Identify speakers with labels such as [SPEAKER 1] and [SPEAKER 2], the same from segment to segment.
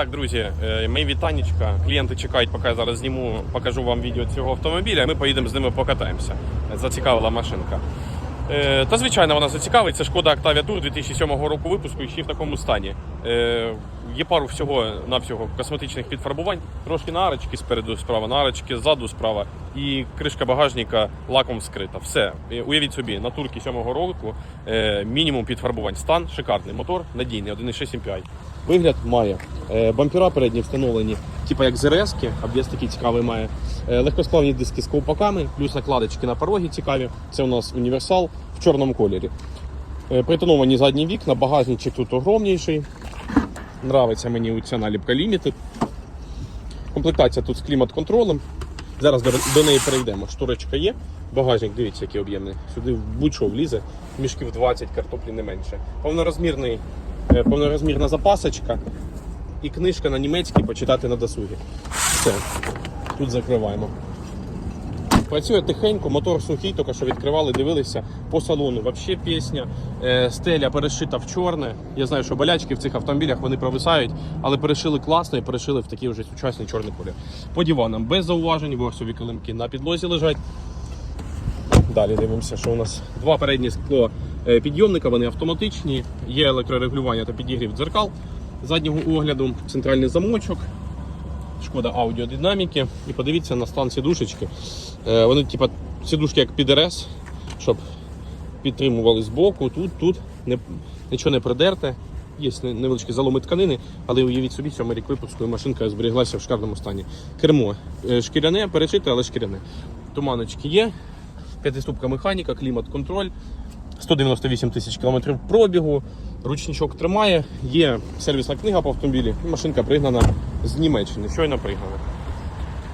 [SPEAKER 1] Так, друзі, ми мої вітанечка. Клієнти чекають, поки я зараз зніму, покажу вам відео цього автомобіля. Ми поїдемо з ними покатаємося. Зацікавила машинка. Е, Та звичайно, вона зацікавить. Це шкода Octavia Tour 2007 року випуску і ще в такому стані. Є пару всього навсього косметичних підфарбувань. Трошки на арочки спереду справа, на арочки ззаду справа. І кришка багажника лаком скрита. Все. Уявіть собі, на турці 7 року е, мінімум підфарбувань. Стан шикарний. Мотор надійний, 1.6 MPI. Вигляд має. Е, Бампера передні встановлені, типу як ЗРС-ки, об'єз такий цікавий має. Е, Легкосплавні диски з ковпаками, плюс накладочки на порогі цікаві. Це у нас універсал в чорному кольорі. Притоновані задні вікна, багажничок тут огромніший. Нравиться мені ця наліпка Limited. Комплектація тут з клімат-контролем. Зараз до, до неї перейдемо. Шторочка є, багажник, дивіться, який об'ємний. Сюди будь-що влізе, мішків 20 картоплі не менше. Повнорозмірний, е, повнорозмірна запасочка і книжка на німецькій почитати на досугі. Все, тут закриваємо. Працює тихенько, мотор сухий, тільки що відкривали, дивилися по салону. Взагалі пісня, Е, стеля перешита в чорне. Я знаю, що болячки в цих автомобілях вони провисають, але перешили класно і перешили в такий вже сучасний чорний колір. По диванам без зауважень, борсові килимки на підлозі лежать. Далі дивимося, що у нас два передні скло е, підйомника, вони автоматичні, є електрорегулювання та підігрів дзеркал заднього огляду, центральний замочок, шкода аудіодинаміки. І подивіться на стан сідушечки. Е, Вони, типа, сідушки як під РС, щоб підтримували збоку, тут, тут не, нічого не придерте. Є не- невеличкі заломи тканини, але уявіть собі, сьомий рік випуску і машинка зберіглася в шикарному стані. Кермо е, шкіряне, перечите, але шкіряне. Туманочки є, п'ятиступка механіка, клімат-контроль, 198 тисяч кілометрів пробігу, ручничок тримає, є сервісна книга по автомобілі, і машинка пригнана з Німеччини, щойно пригнана.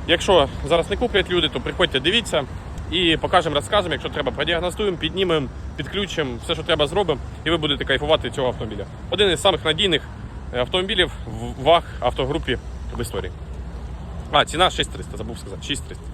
[SPEAKER 1] Якщо зараз не куплять люди, то приходьте, дивіться і покажемо, розкажемо. Якщо треба, продіагностуємо, піднімемо, підключимо, все, що треба, зробимо, і ви будете кайфувати цього автомобіля. Один із самих надійних е, автомобілів в ВАГ автогрупі в історії. А, ціна 6300, забув сказати. 6300.